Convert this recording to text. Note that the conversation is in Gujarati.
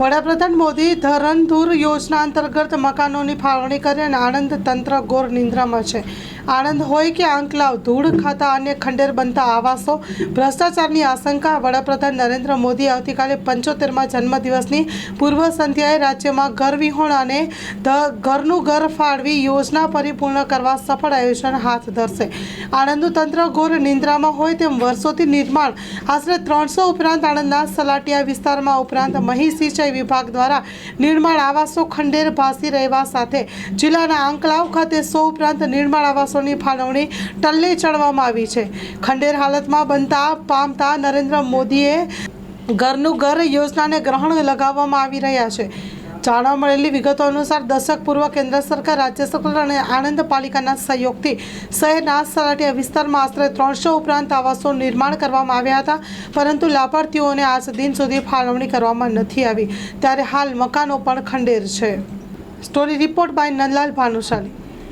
વડાપ્રધાન મોદી ધરણધુર યોજના અંતર્ગત મકાનોની ફાળવણી કરી અને આણંદ તંત્ર ઘોર નિંદ્રામાં છે. આણંદ હોય કે આંકલાવ ધૂળ ખાતા અને ખંડેર બનતા આવાસો, ભ્રષ્ટાચારની આશંકા, વડાપ્રધાન નરેન્દ્ર મોદી આવતીકાલે પંચોતેરમાં જન્મદિવસની પૂર્વ સંધ્યાએ રાજ્યમાં ઘર વિહોણ અને ઘરનું ઘર ફાળવી યોજના પરિપૂર્ણ કરવા સફળ આયોજન હાથ ધરશે. આણંદનું તંત્ર ઘોર નિંદ્રામાં હોય તેમ વર્ષોથી નિર્માણ. આશરે ત્રણસો ઉપરાંત આણંદના સલાટિયા વિસ્તારમાં ઉપરાંત મહી સિંચાઈ વિભાગ દ્વારા નિર્માણ આવાસો ખંડેર ભાસી રહેવા સાથે જિલ્લાના આંકલાવ ખાતે સો ઉપરાંત નિર્માણ આવાસોની ફાળવણી ટલ્લે ચડવામાં આવી છે. ખંડેર હાલતમાં બનતા પામતા નરેન્દ્ર મોદીએ ઘરનું ઘર યોજનાને ગ્રહણ લગાવવામાં આવી રહ્યા છે. જાણવા મળેલી વિગતો અનુસાર દશક પૂર્વ કેન્દ્ર સરકાર, રાજ્ય સરકાર અને આણંદ પાલિકાના સહયોગથી શહેરના સલાટિયા વિસ્તારમાં આશરે ત્રણસો ઉપરાંત આવાસોનું નિર્માણ કરવામાં આવ્યા હતા. પરંતુ લાભાર્થીઓને આજ દિન સુધી ફાળવણી કરવામાં નથી આવી. ત્યારે હાલ મકાનો પણ ખંડેર છે. Story report by Nandlal Bhanushali.